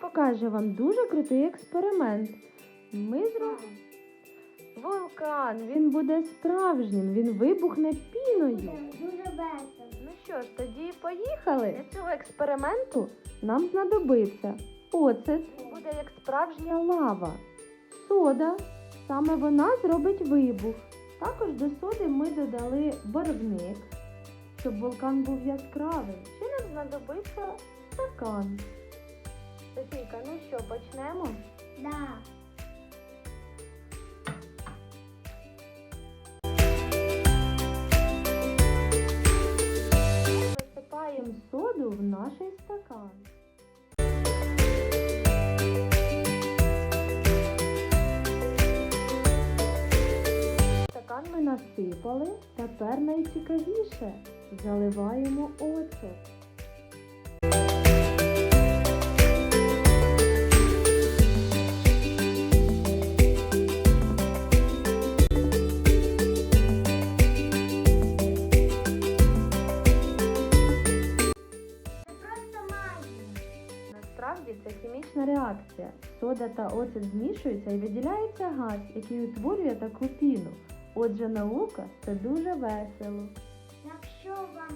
покаже вам дуже крутий експеримент. Ми зробимо вулкан. Він буде справжнім, він вибухне піною. Дуже весело. Ну що ж, тоді поїхали. Для цього експерименту нам знадобиться оцет, буде як справжня лава, сода. Саме вона зробить вибух. Також до соди ми додали барвник, щоб вулкан був яскравий. Ще нам знадобиться стакан. Софійка, ну що, почнемо? Да. Висипаємо соду в наш стакан. Стакан ми насипали. Тепер найцікавіше. Заливаємо оцет. Насправді це хімічна реакція. Сода та оцет змішуються і виділяється газ, який утворює таку піну. Отже, наука це дуже весело. Якщо вам